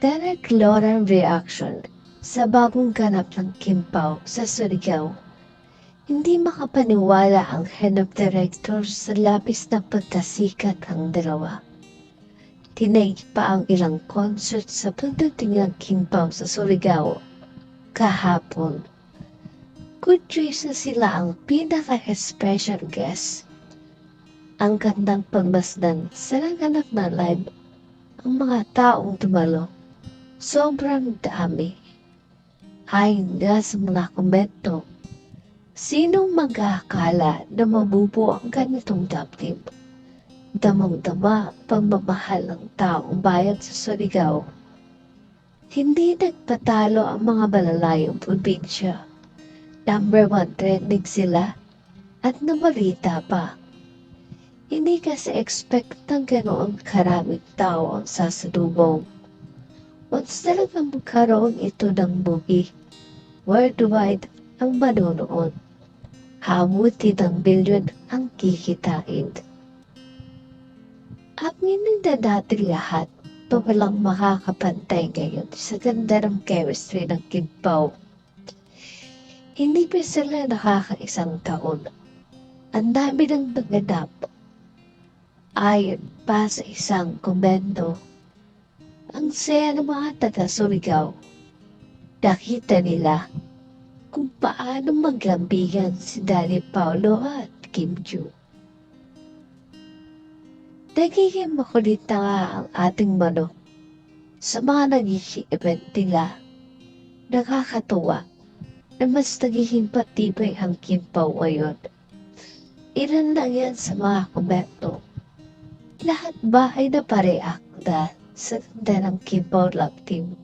Derek Lauren reaction sa bagong ganap ng Kim Pao sa Surigao. Hindi makapaniwala ang head of director sa labis na pagkasikat ng dalawa. Tinaig pa ang ilang concert sa pagdating ng Kim Pao sa Surigao kahapon. Good choice na sila ang pinaka-special guest. Ang gandang pagmasdan sa naganap na live ang mga taong dumalo. Sobrang dami. Ayon nga sa mga komento, sinong mag-aakala na mabubuo ang ganitong daptip? Damang-dama ang pagmamahal ng taong bayan sa Surigao. Hindi nagpatalo ang mga malalayong probinsya. Number one trending sila at nabalita pa. Hindi kasi expect ng ganoong karaming tao ang sasalubong. Once talagang magkaroon ito ng bugi, worldwide ang manonood. Hamuti ng bilyon ang kikitain. Aminin na natin lahat na walang makakapantay ngayon sa ganda ng chemistry ng Kidpaw. Hindi pa sila nakakaisang taon. Ang dami ng naganap. Ayon pa sa isang komento, mga taga Surigao. Nakita nila kung paano maglambigan si Danny Paulo at Kim Joo. Nagiging makulit nga ang ating manok sa mga nagiging event nila. Nakakatuwa na mas nagiging patibay ang kimpaw ngayon. Ilan lang yan sa mga komento. Lahat ba ay napareact na sa ganda ng kimpaw love team?